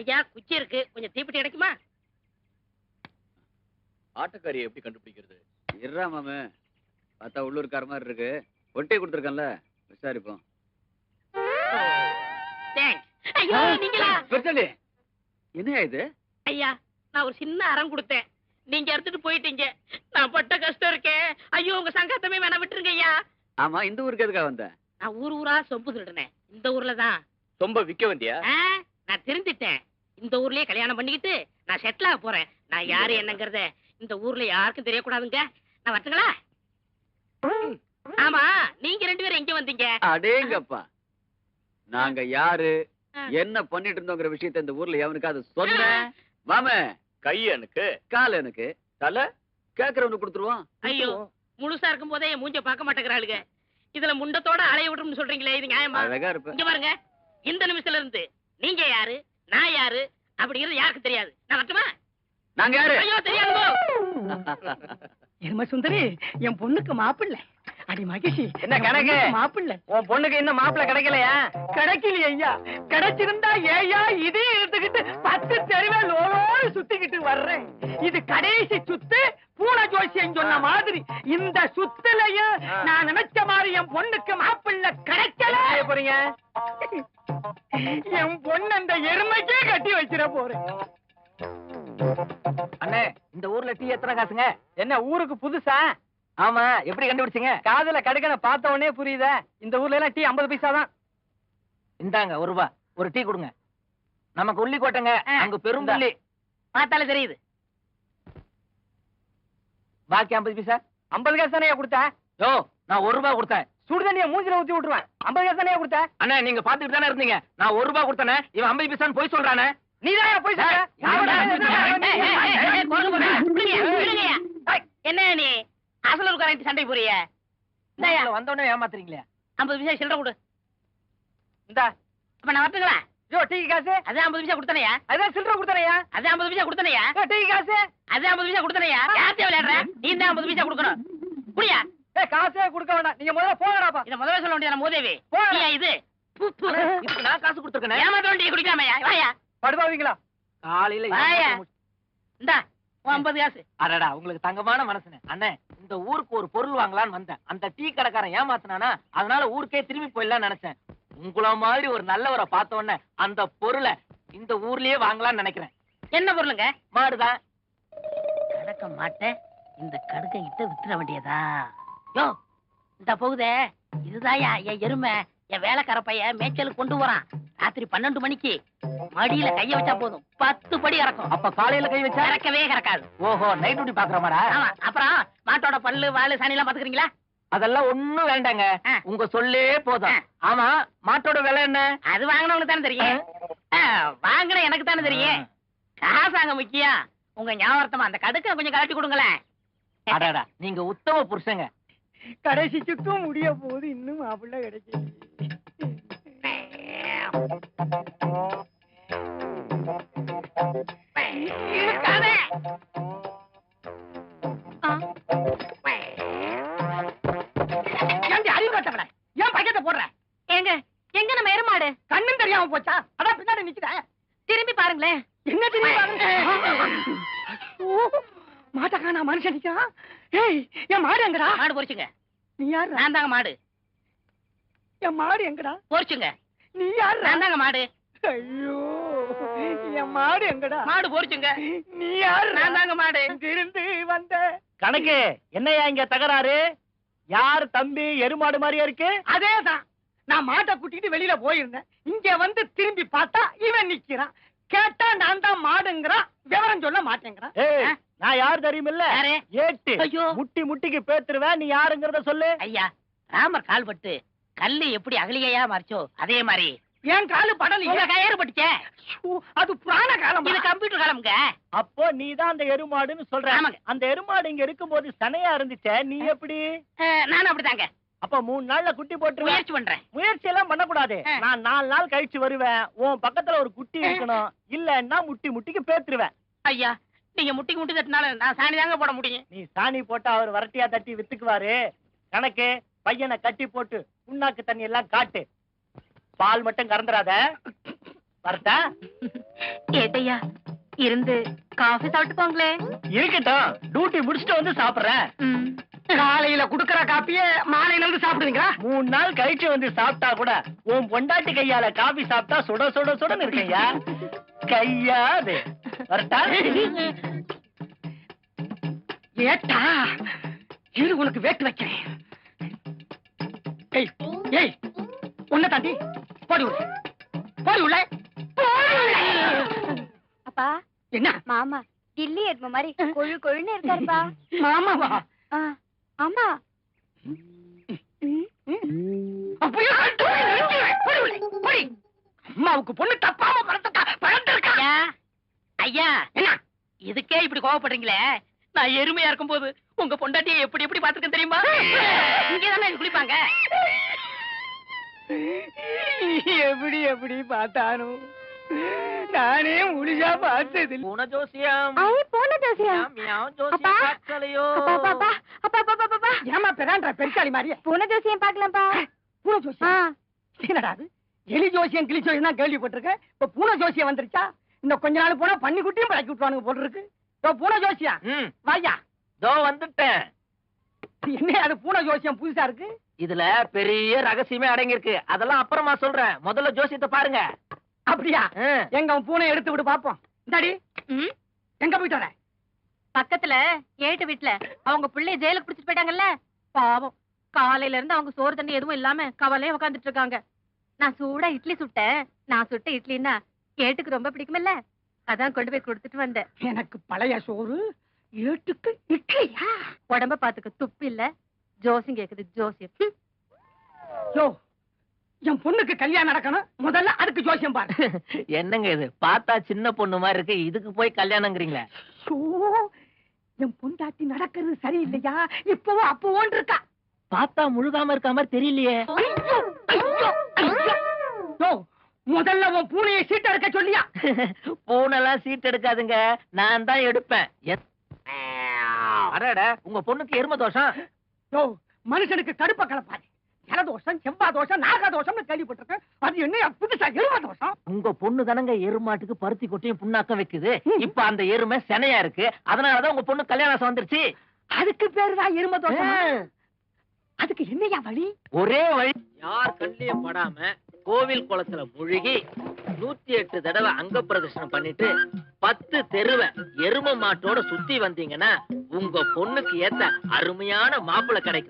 ஐயா குச்சி இருக்கு. கொஞ்சம் தீப்பெட்டி கிடைக்குமா ஆட்டக்காரியை எப்படி கண்டுபிடிக்கிறது? இருறா மாமு. பார்த்தா உள்ளூர்கார மாதிரி இருக்கு. ஒட்டி கொடுத்துருக்கேன்ல. விசாரிப்போம். என்னையா இது? ஐயா நான் ஒரு சின்ன அறம் கொடுத்தேன். நீங்க எடுத்துட்டு போயிட்டீங்க. நான் பட்ட கஷ்டம் இருக்கேன் ஐயோ உங்க சங்காத்தமே வேணா விட்டுருங்க ஐயா. ஆமா இந்த ஊருக்கு எதுக்காக வந்தேன் நான் ஊர் ஊரா சொம்பு திருடுனேன். இந்த ஊர்ல தான் ரொம்ப விக்க வந்தியா? நான் திருந்திட்டேன். இந்த ஊர்லயே கல்யாணம் பண்ணிக்கிட்டு நான் செட்டில் ஆக போறேன். நான் யாரு என்னங்கறத இந்த ஊர்ல யாருக்கும் தெரியக்கூடாதுங்க. நான் வரட்டுங்களா? ஆமா நீங்க ரெண்டு பேரும் எங்க வந்தீங்க? அடேங்கப்பா. நாங்க யாரு. என்ன பண்ணிட்டு இருந்தோங்கிற விஷயத்த இந்த ஊர்ல எவனுக்காவது சொன்னேன் மாம கை எனக்கு. கால் எனக்கு. தலை. கேக்குறவனுக்கு கொடுத்துருவோம். ஐயோ முழுசா இருக்கும் போதே மூஞ்ச பார்க்க மாட்டேங்கிறாளுங்க. இதுல முண்டத்தோட அலைய விட்டுறோம்னு சொல்றீங்களே இது நியாயமா? அழகா இங்க பாருங்க இந்த நிமிஷத்துல இருந்து நீங்க யாரு? நான் யாரு? அப்படிங்கிறது யாருக்கு தெரியாது. நான் வரட்டுமா நாங்க யாரு? ஐயோ எரும சுந்தரி என் பொண்ணுக்கு மாப்பிள்ள. அடி மகிழ்ச்சி என்ன கணக்கு? மாப்பிள்ள. உன் பொண்ணுக்கு இன்னும் மாப்பிள்ளை கிடைக்கலையா? கிடைக்கலையே ஐயா. கிடைச்சிருந்தா ஏயா இதே எடுத்துக்கிட்டு பத்து தெருவே லோலோடு சுத்திக்கிட்டு வர்றேன். இது கடைசி சுத்து பூனை ஜோசியம் சொன்ன மாதிரி. இந்த சுத்துலயும் நான் நினைச்ச மாதிரி என் பொண்ணுக்கு மாப்பிள்ள கிடைக்கல. போறீங்க? என் பொண்ணு அந்த எருமைக்கே கட்டி வச்சிட போறேன். அண்ணே இந்த ஊர்ல டீ எத்தனை காசுங்க? என்ன ஊருக்கு புதுசா? ஆமா எப்படி கண்டுபிடிச்சீங்க? காதுல கடுக்கன பார்த்த உடனே புரியுதா இந்த ஊர்ல எல்லாம் டீ 50 பைசா தான். இந்தாங்க ஒரு ரூபா. ஒரு டீ கொடுங்க. நமக்கு உள்ளி கோட்டைங்க. அங்க பெரும்புள்ளி பார்த்தாலே தெரியுது. பாக்கி 50 பைசா? 50 காசு தானே கொடுத்த யோ நான் ஒரு ரூபா கொடுத்தேன். சுடு தண்ணிய மூஞ்சில ஊத்தி விட்டுருவேன். 50 காசு தானே கொடுத்த? அண்ணா நீங்க பாத்துட்டு தானே இருந்தீங்க. நான் ஒரு ரூபா கொடுத்தனே. இவன் 50 பைசான்னு போய் சொல்றானே. நீ தான் போய். என்ன நீ அசல் ஒரு சண்டை போறிய இந்தாயா. வந்த உடனே ஏமாத்துறீங்களே? ஐம்பது பைசா சில்லற கொடு. இந்தா. அப்ப நான் வரட்டுங்களா? யோ டீ காசு. அது ஐம்பது பைசா கொடுத்தனையா? அதான் சில்லற கொடுத்தனையா? அது ஐம்பது பைசா கொடுத்தனையா? டீ காசு. அது ஐம்பது பைசா கொடுத்தனையா? யார்கிட்ட விளையாடுற? நீ தான் ஐம்பது பைசா கொடுக்கணும். புரியா? ஏ காசே கொடுக்க வேண்டாம். நீங்க முதல்ல போங்கடாப்பா இத முதல்ல சொல்ல வேண்டியது மோதேவி? போடா. நீயா இது. இதுக்கு நான் காசு கொடுத்துருக்கேன். ஏமாத்த வேண்டிய குடிக்கலாமையா வாயா. படுபாவீங்களா காலையில வாயா. இந்தா ஐம்பது காசு. அடடா உங்களுக்கு தங்கமான மனசுனே அண்ணே இந்த ஊருக்கு ஒரு பொருள் வாங்கலாம்னு வந்தேன். அந்த டீ கடைக்காரன் ஏமாத்துனானா அதனால ஊருக்கே திரும்பி போயிடலாம் நினைச்சேன். உங்கள மாதிரி ஒரு நல்லவரை பார்த்த உடனே அந்த பொருளை இந்த ஊர்லயே வாங்கலாம்னு நினைக்கிறேன். என்ன பொருளுங்க? மாடுதான். கடக்க மாட்டேன். இந்த கடுக்க கிட்ட வித்துற வேண்டியதா? யோ இந்த போகுதே. இதுதாயா என் எருமை. என் வேலைக்கார பையன் மேய்ச்சலுக்கு கொண்டு வரான் ராத்திரி பன்னெண்டு மணிக்கு மடியில கைய வச்சா போதும். பத்து படி இறக்கும். அப்ப காலையில கை வச்சா? இறக்கவே இறக்காது. ஓஹோ நைட் டியூட்டி பாக்குற ஆமா அப்புறம் மாட்டோட பல்லு வாலு சனி எல்லாம் பாத்துக்கிறீங்களா? அதெல்லாம் ஒண்ணும் வேண்டாங்க. உங்க சொல்லே போதும். ஆமா மாட்டோட விலை என்ன? அது வாங்கினவங்களுக்கு தானே தெரியும். வாங்கின எனக்கு தானே தெரியும். காசு அங்க முக்கியம். உங்க ஞாபகத்தமா அந்த கடுக்க கொஞ்சம் கலட்டி கொடுங்களேன். நீங்க உத்தம புருஷங்க. கடைசி சுத்தும் முடிய போகுது இன்னும் மாப்பிள்ள கட்டவள? ஏன் பக்கெட்ட போடுற? ஏங்க எங்க நம்ம எருமாடு? கண்ணும் தெரியாம போச்சா? அதான் பின்னாடி நிக்கிறேன் திரும்பி பாருங்களேன். என்ன தெரியும் மாட்டக்கா நான் மனுஷன் நிக்கிறான். ஏய் என் மாடு எங்கடா? மாடு பொரிச்சுங்க நீ யாரு நான் தாங்க மாடு. என் மாடு எங்கடா? பொரிச்சுங்க நீ யாரு நான் தாங்க மாடு. ஐயோ என் மாடு எங்கடா? மாடு பொரிச்சுங்க நீ யாரு நான் தாங்க மாடு. இருந்து வந்த கணக்கு என்னையா இங்க தகராறு? யார் தம்பி எருமாடு மாதிரியா இருக்கு? அதேதான். நான் மாட்டை கூட்டிட்டு வெளியில போயிருந்தேன். இங்க வந்து திரும்பி பார்த்தா இவன் நிக்கிறான். கேட்டா நான் தான் மாடுங்கிறான் விவரம் சொல்ல மாட்டேங்கிறான்? நான் யார் யாரு? ஏட்டு. ஐயோ. முட்டி முட்டிக்கு பேத்துருவேன் நீ யாருங்கறத சொல்லு. ஐயா ராமர் கால்பட்டு கல்லு எப்படி அகலிகையா மாறிச்சோ அதே மாதிரி. என் காலு படலையே உங்க கயிறு பட்டுச்சே ஐயோ, அது புராண காலம். இது கம்ப்யூட்டர் காலமுங்க. அப்போ நீ தான் அந்த எருமாடுன்னு சொல்ற. அந்த எருமாடு இங்க இருக்கும்போது சனையா இருந்துச்சே நீ எப்படி? நானும் அப்படிதாங்க. அப்ப மூணு நாள்ல குட்டி போட்டுருவேன். முயற்சி பண்றேன். முயற்சி எல்லாம் பண்ணக்கூடாது. நான் நாலு நாள் கழிச்சு வருவேன். உன் பக்கத்துல ஒரு குட்டி இருக்கணும். இல்லன்னா முட்டி முட்டிக்கு பேத்துருவேன். ஐயா நீங்க முட்டிக்கு முட்டி தட்டினால நான் சாணி தாங்க போட முடியும். நீ சாணி போட்டா அவர் வரட்டியா தட்டி வித்துக்குவாரு. கணக்கு பையனை கட்டி போட்டு புண்ணாக்கு தண்ணி எல்லாம் காட்டு. பால் மட்டும் கறந்துடாத வரட்டா? ஏட்டையா இருந்து காஃபி சாப்பிட்டு போங்களே இருக்கட்டும். டியூட்டி முடிச்சுட்டு வந்து சாப்பிடுறேன். காலையில குடுக்கற காப்பிய மாலையில இருந்து சாப்பிடுவீங்களா? மூணு நாள் கழிச்சு வந்து சாப்பிட்டா கூட உன் பொண்டாட்டி கையால காபி சாப்பிட்டா சுட சுட சுடன்னு இருக்கையா கையாது. வரட்டா? ஏட்டா இரு உனக்கு வேட்டு வைக்கிறேன். ஏய் ஏய் உன்னை தாண்டி போடி உள்ள. போடி உள்ள. அப்பா என்ன? மாமா கில்லி எருமை மாதிரி கொழு கொழுன்னு இருக்காருப்பா. மாமாவா? ஆ, ஆமா. அப்படியே கட்டு, நெஞ்சிலே. போடி உள்ள, போடி. அம்மாவுக்கு பொண்ணு தப்பாம பழத்திருக்கா ஐயா ஐயா என்ன? இதுக்கே இப்படி கோவப்படுறீங்களே? நான் எருமையா இருக்கும்போது உங்க பொண்டாட்டியை எப்படி எப்படி பாத்துருக்கேன் தெரியுமா? இங்கதானே குளிப்பாங்க. எப்படி எப்படி பார்த்தானோ நானே முழுசா பார்த்தது பூன ஜோசியம். ஐ போன ஜோசியா. ஜோசியம் பார்க்கலையோ? ஏமா பெறான்ற பெருக்காளி மாதிரியே. பூன ஜோசியம் பார்க்கலாம்ப்பா பூனை ஆ. ஜோசியம் என்னடா அது? எலி ஜோசியம் கிளி ஜோசியம் தான் கேள்விப்பட்டிருக்கேன். இப்ப பூனை ஜோசியம் வந்துருச்சா? இன்னும் கொஞ்ச நாள் போனா பண்ணி குட்டியும் பழக்கி விட்டுவானுங்க போல இருக்கு. இப்ப பூனை ஜோசியம். ம். வாயா தோ வந்துட்டேன். என்ன அது பூனை ஜோசியம் புதுசா இருக்கு? இதுல பெரிய ரகசியமே அடங்கி இருக்கு அதெல்லாம் அப்புறமா சொல்றேன். முதல்ல ஜோசியத்தை பாருங்க. அப்படியா. எங்க பூனை எடுத்து விடு பாப்போம். இந்தாடி. ம். எங்க போயிட்டு வர? பக்கத்துல ஏட்டு வீட்ல அவங்க பிள்ளைய ஜெயிலுக்கு பிடிச்சிட்டு போயிட்டாங்கல்ல? பாவம். காலையில இருந்து அவங்க சோறு தண்ணி எதுவும் இல்லாம கவலையே உட்காந்துட்டு இருக்காங்க. நான் சூடா இட்லி சுட்டேன். நான் சுட்ட இட்லின்னா ஏட்டுக்கு ரொம்ப பிடிக்குமில்ல? அதான் கொண்டு போய் கொடுத்துட்டு வந்தேன். எனக்கு பழைய சோறு ஏட்டுக்கு இட்லியா? உடம்ப பாத்துக்க துப்பு இல்ல. ஜோசியம் கேக்குது ஜோசியம். யோ என் பொண்ணுக்கு கல்யாணம் நடக்கணும். முதல்ல அதுக்கு ஜோசியம் பாரு. என்னங்க இது? பார்த்தா சின்ன பொண்ணு மாதிரி இருக்கு. இதுக்கு போய் கல்யாணங்கிறீங்களே? என் பொண்டாட்டி நடக்கிறது சரியில்லையா? இப்பவும் அப்பவோன் இருக்கா. பார்த்தா முழுகாம இருக்க மாதிரி தெரியலையே. முதல்ல உன் பூனையை சீட்டை எடுக்க சொல்லியா? பூனெல்லாம் சீட் எடுக்காதுங்க. நான் தான் எடுப்பேன். அடடா உங்க பொண்ணுக்கு எரும தோஷம்? மனுஷனுக்கு கடுப்ப கலப்பாரு ஜலதோஷம் செவ்வாய் தோஷம் நாக தோஷம்னு கேள்விப்பட்டிருக்கேன். அது என்ன புதுசா எரும தோஷம் உங்க பொண்ணு தானங்க எருமாட்டுக்கு பருத்தி கொட்டையும் புண்ணாக்கம் வைக்குது. இப்ப அந்த எருமை செனையா இருக்கு. அதனாலதான் உங்க பொண்ணு கல்யாணம் வந்துருச்சு. அதுக்கு பேருதான் எரும தோஷம் அதுக்கு என்னையா வழி? ஒரே வழி. யார் கண்ணிலையும் படாம கோவில் குளத்துல முழுகி நூத்தி எட்டு தடவை அங்க பிரதர்ஷனம் பண்ணிட்டு பத்து தெருவை எரும மாட்டோட சுத்தி வந்தீங்கன்னா உங்க பொண்ணுக்கு ஏத்த அருமையான மாப்பிள்ளை கிடைக்கும்.